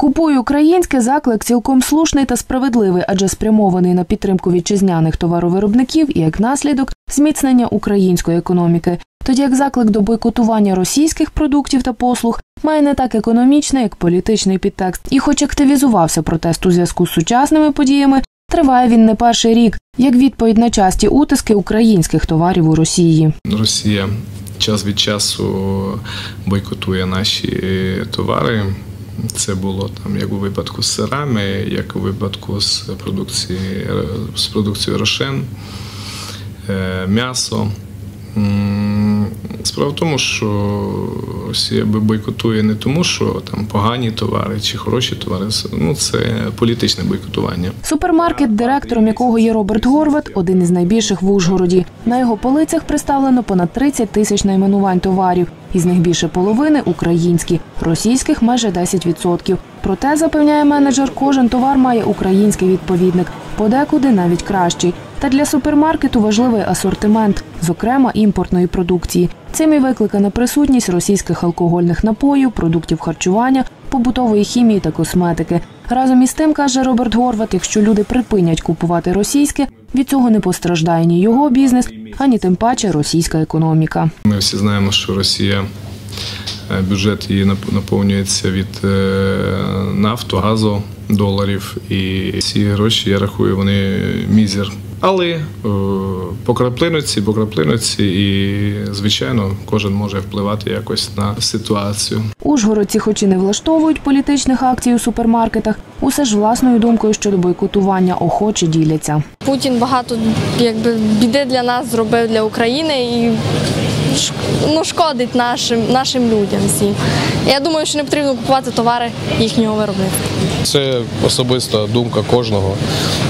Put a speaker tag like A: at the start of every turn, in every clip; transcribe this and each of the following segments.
A: Купуй українське заклик цілком слушний та справедливий, адже спрямований на підтримку вітчизняних товаровиробників і як наслідок зміцнення української економіки. Тоді як заклик до бойкотування російських продуктів та послуг має не так економічний, як політичний підтекст. І, хоч активізувався протест у зв'язку з сучасними подіями, триває він не перший рік, як відповідь на часті утиски українських товарів у Росії.
B: Росія час від часу бойкотує наші товари. Це було там як у випадку з сирами, як у випадку з продукції з продукцією рошен, е, м'ясо. Справа в тому, що Росія бойкотує не тому, що там погані товари чи хороші товари. Ну це політичне бойкотування.
A: Супермаркет, директором якого є Роберт Горват, один із найбільших в Ужгороді. На його полицях представлено понад 30 тисяч найменувань товарів. Із них більше половини українські, російських майже 10%. Проте, запевняє менеджер, кожен товар має український відповідник, подекуди навіть кращий. Та для супермаркету важливий асортимент, зокрема імпортної продукції. Цим і викликана присутність російських алкогольних напоїв, продуктів харчування, побутової хімії та косметики. Разом із тим, каже Роберт Горват, якщо люди припинять купувати російське, від цього не постраждає ні його бізнес, ані тим паче російська економіка.
B: Ми всі знаємо, що Росія е, бюджет її нап- наповнюється від е, нафту, газу, доларів, і ці гроші, я рахую, вони мізер. Але е, по краплиноці, по краплиноці, і звичайно, кожен може впливати якось на ситуацію.
A: Ужгородці, хоч і не влаштовують політичних акцій у супермаркетах, усе ж власною думкою щодо бойкотування охоче діляться.
C: Путін багато якби біди для нас зробив для України і ну, шкодить нашим, нашим людям всім. Я думаю, що не потрібно купувати товари їхнього виробництва.
D: Це особиста думка кожного.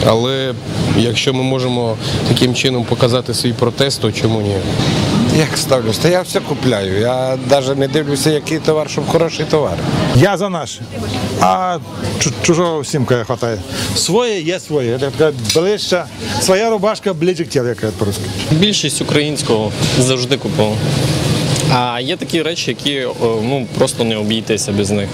D: Але якщо ми можемо таким чином показати свій протест, то чому ні?
E: Як ставлюсь? Та я все купляю. Я навіть не дивлюся, який товар, щоб хороший товар.
F: Я за наше, а чужого всім хватає. Своє є своє. Ближче, своя рубашка ближче к тілу, як кажуть по-русски.
G: Більшість українського завжди купував. А є такі речі, які ну, просто не обійтися без них.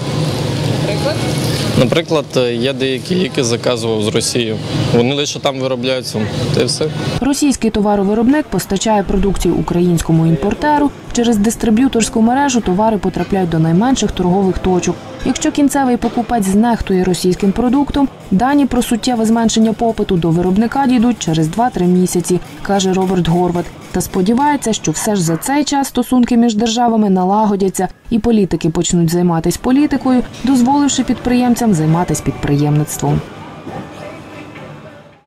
G: Наприклад, я деякі ліки заказував з Росії. Вони лише там виробляються, та все.
A: Російський товаровиробник постачає продукцію українському імпортеру. Через дистриб'юторську мережу товари потрапляють до найменших торгових точок. Якщо кінцевий покупець знехтує російським продуктом, дані про суттєве зменшення попиту до виробника дійдуть через 2-3 місяці, каже Роберт Горват. Та сподівається, що все ж за цей час стосунки між державами налагодяться, і політики почнуть займатися політикою, дозволивши підприємцям займатися підприємництвом.